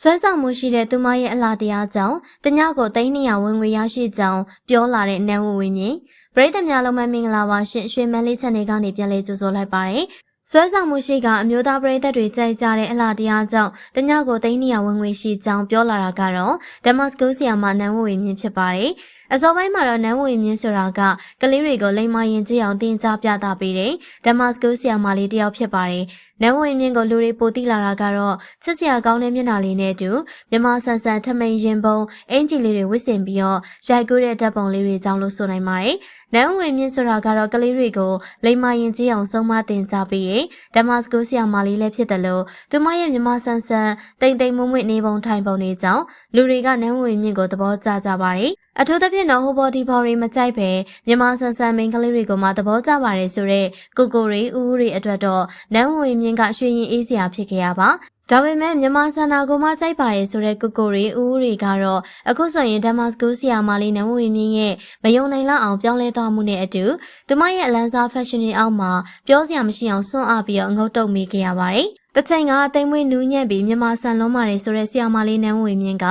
ဆွဲဆောင်မှုရှိတဲ့သူမရဲ့အလားတရားကြောင့်တညကိုသိန်း200ဝင်ငွေရရှိကြောင်းပြောလာတဲ့နန်းဝဝင်းမြင့်ပရိသတ်များလုံးမမင်္ဂလာပါရှင်ရွှေမန်းလေးချန်နယ်ကနေပြန်လည်ကြိုဆိုလိုက်ပါတယ်ဆွဲဆောင်မှုရှိကအမျိုးသားပရိသတ်တွေကြိုက်ကြတဲ့အလားတရားကြောင့်တညကိုသိန်း200ဝင်ငွေရှိကြောင်းပြောလာတာကတော့ဒမတ်စကူဆီယာမနန်းဝဝင်းမြင့်ဖြစ်ပါတယ်အစောပိုင်းမှာတော့နန်းဝေမြင့်ဆိုတာကကလေးတွေကိုလိမ္မာရင်ကြည့်အောင်တင်ကြားပြသပေးတယ်။ဒမတ်စကူဆီယာမာလေးတယောက်ဖြစ်ပါတယ်။နန်းဝေမြင့်ကိုလူတွေပိုတိလာတာကတော့ချစ်စရာကောင်းတဲ့မျက်နှာလေးနဲ့အတူမြမဆန်ဆန်ထမိန်ရင်ပုံအင်ဂျီလေးတွေဝစ်ဆင်ပြီးတော့ရိုက်ကူးတဲ့ဓာတ်ပုံလေးတွေကြောင့်လို့ဆိုနိုင်ပါတယ်။နန်းဝေမြင့်ဆိုတာကတော့ကလေးတွေကိုလိမ္မာရင်ကြည့်အောင်ဆုံးမတင်ကြားပေးရင်ဒမတ်စကူဆီယာမာလေးလည်းဖြစ်တယ်လို့သူမရဲ့မြမဆန်ဆန်တိမ်တိမ်မွမွေ့နေပုံထိုင်ပုံတွေကြောင့်လူတွေကနန်းဝေမြင့်ကိုသဘောကျကြပါတယ်။အထူးသဖြင့်တော့ဟိုဘော်ဒီဘော်တွေမကြိုက်ပဲမြန်မာဆန်ဆန်မိန်ကလေးတွေကိုမှသဘောကျပါတယ်ဆိုတော့ကိုကိုရီဦးဦးတွေအတွက်တော့နန်းဝင်မြင့်ကရွှေရင်အေးစရာဖြစ်ခဲ့ရပါဒါပေမဲ့မြန်မာစန္ဒာကိုမှကြိုက်ပါရဲ့ဆိုတဲ့ကိုကိုရီဦးဦးတွေကတော့အခုဆိုရင်ဒမတ်စကူဆီယာမာလီနန်းဝင်မြင့်ရဲ့မယုံနိုင်လောက်အောင်ပြောင်းလဲသွားမှုနဲ့အတူသူမရဲ့အလန်းစားဖက်ရှင်တွေအောက်မှာပြောစရာမရှိအောင်စွန့်အားပြီးတော့ငုတ်တုတ်မိခဲ့ရပါတယ် တချိန်ကတိမ်မွေးနူးညံ့ပြီးမြန်မာဆန်လုံးမာတွေဆိုတဲ့ဆီယာမာလေးနန်းဝင်မြင့်က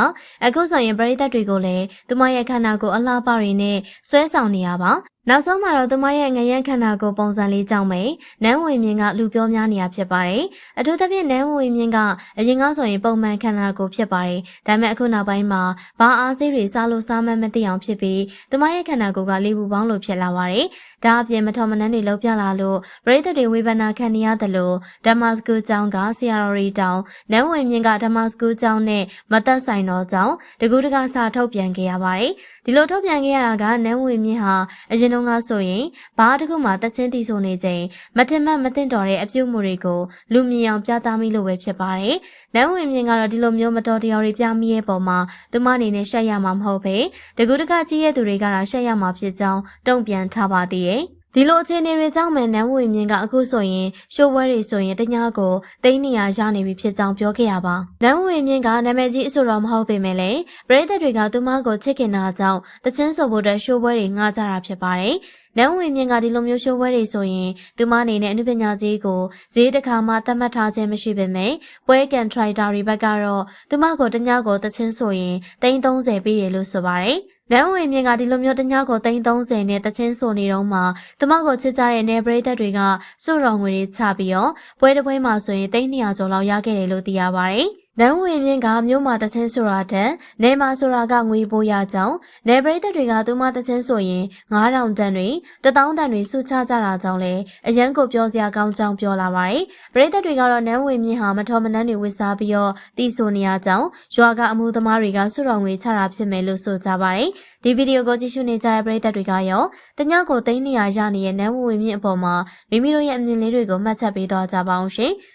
အခုဆိုရင်ပရိသတ်တွေကိုလည်းသူမရဲ့ခန္ဓာကိုယ်အလှပတွေနဲ့ဆွဲဆောင်နေရပါနောက်ဆုံးမှာတော့သူမရဲ့ငရဲခန္ဓာကိုယ်ပုံစံလေးကြောင့်ပဲနန်းဝင်မြင့်ကလူပြောများနေရဖြစ်ပါတယ်အထူးသဖြင့်နန်းဝင်မြင့်ကအရင်ကဆိုရင်ပုံမှန်ခန္ဓာကိုယ်ဖြစ်ပါတယ်ဒါပေမဲ့အခုနောက်ပိုင်းမှာဘာအားစိတ်တွေစားလို့စားမှန်းမသိအောင်ဖြစ်ပြီးသူမရဲ့ခန္ဓာကိုယ်ကလေးပူပေါင်းလို့ဖြစ်လာပါတယ်ဒါအပြင်မထော်မနှန်းတွေလောက်ပြလာလို့ပရိသတ်တွေဝေဖန်တာခံနေရတယ်လို့ဓမ္မစကူကျောင်းကဆရာတော်ရီတောင်နန်းဝင်မြင့်ကဓမ္မစကူကျောင်းနဲ့မသက်ဆိုင်တော့ကြောင်းတကူတကစာထုတ်ပြန်ခဲ့ရပါတယ်ဒီလိုထုတ်ပြန်ခဲ့ရတာကနန်းဝင်မြင့်ဟာအရင်တုန်းကဆိုရင်ဘာတစ်ခုမှတချင်းတီဆိုနေချိန်မတင်မတ်မတင်တော်တဲ့အပြုတ်မှုတွေကိုလူမြင်အောင်ပြသမိလို့ပဲဖြစ်ပါတယ်နန်းဝင်မြင့်ကတော့ဒီလိုမျိုးမတော်တရားတွေပြမိရဲ့ပုံမှာသူမအနေနဲ့ရှက်ရမှာမဟုတ်ပဲတကူတကကြီးရဲ့သူတွေကတော့ရှက်ရမှာဖြစ်ကြောင်းတုံ့ပြန်ထားပါသေးတယ် ဒီလိုအခြေအနေတွေကြောင့်မယ်နန်းဝေမြင့်ကအခုဆိုရင်ရှိုးပွဲတွေဆိုရင်တ냐ကိုတိန်းနေရရနေပြီဖြစ်ကြောင်းပြောခဲ့ရပါနန်းဝေမြင့်ကနာမည်ကြီးအဆိုတော်မဟုတ်ပေမဲ့လည်းပရိသတ်တွေကသူမကိုချစ်ခင်တာကြောင့်တချင်းဆိုဖို့အတွက်ရှိုးပွဲတွေငှားကြတာဖြစ်ပါတယ်နန်းဝင်မြင့်ကဒီလိုမျိုးရှိုးပွဲတွေဆိုရင်သူမအနေနဲ့အနုပညာကြီးကိုဈေးတစ်ခါမှသတ်မှတ်ထားခြင်းမရှိပေမဲ့ပွဲကန်ထရိုက်တာတွေဘက်ကတော့သူမကိုတ냐ကိုတချင်းဆိုရင်330ပေးတယ်လို့ဆိုပါတယ် နန်းဝင်မြင့်ကဒီလိုမျိုးတ냐ကို330နဲ့တချင်းဆိုနေတော့မှသူမကိုချစ်ကြတဲ့နေပရိသတ်တွေကစုတော်ငွေတွေချပြီးတော့ပွဲတစ်ပွဲမှာဆိုရင်300ကျော်လောက်ရခဲ့တယ်လို့သိရပါတယ်။ နန်းဝင်မြင့်ကမြို့မှာတချင်းဆိုတာတဲ့နေမှာဆိုတာကငွေပိုးရကြောင်းနေပရိသတ်တွေကသူမတချင်းဆိုရင်9000တန်တွေ1000တန်တွေစုချကြတာကြောင့်လေအရန်ကိုပြောစရာကောင်းကြောင်းပြောလာပါတယ်ပရိသတ်တွေကတော့နန်းဝင်မြင့်ဟာမထော်မနှန်းတွေဝစ်စားပြီးတော့တီးဆိုနေရကြောင်းရွာကအမှုသမားတွေကဆွတော်ငွေချတာဖြစ်မယ်လို့ဆိုကြပါတယ်ဒီဗီဒီယိုကိုကြည့်ရှုနေကြတဲ့ပရိသတ်တွေကရောတညကိုသိန်းနေရရနေတဲ့နန်းဝင်မြင့်အပေါ်မှာမိမိတို့ရဲ့အမြင်လေးတွေကိုမှတ်ချက်ပေးသွားကြပါအောင်ရှင်။